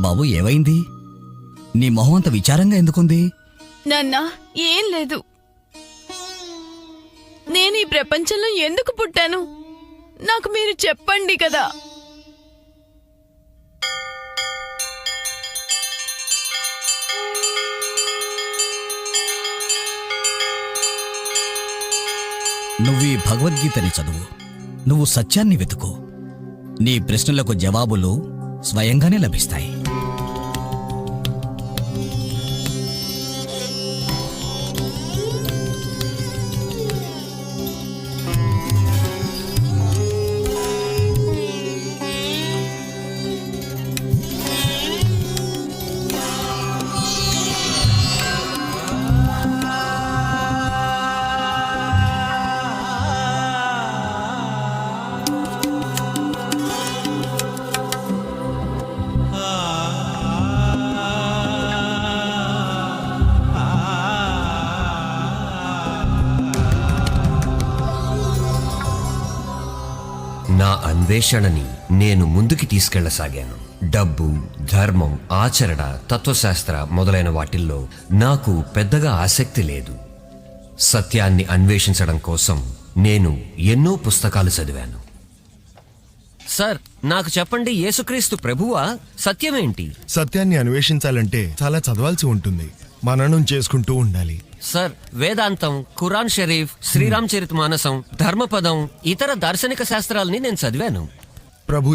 బాబు ఏవైంది నీ మొహం అంత విచారంగా ఎందుకుంది? నాన్న ఏం లేదు. నేను ఈ ప్రపంచంలో ఎందుకు పుట్టాను? నాకు మీరు చెప్పండి కదా. నువ్వు ఈ భగవద్గీతని చదువు. నువ్వు సత్యాన్ని వెతుకు. నీ ప్రశ్నలకు జవాబులు స్వయంగానే లభిస్తాయి. నా అన్వేషణని నేను ముందుకి తీసుకెళ్ళసాగాను. డబ్బు ధర్మం ఆచరణ తత్వశాస్త్ర మొదలైన వాటిల్లో నాకు పెద్దగా ఆసక్తి లేదు. సత్యాన్ని అన్వేషించడం కోసం నేను ఎన్నో పుస్తకాలు చదివాను. సార్ నాకు చెప్పండి యేసుక్రీస్తు ప్రభువా? సత్యమేంటి? సత్యాన్ని అన్వేషించాలంటే చాలా చదవాల్సి ఉంటుంది. మననం చేసుకుంటూ ఉండాలి. సార్ వేదాంతం ఖురాన్ షరీఫ్ శ్రీరామ్ చరిత్ మానసం ధర్మపదం ఇతర దార్శనిక శాస్త్రాల్ని నేను చదివాను. ప్రభు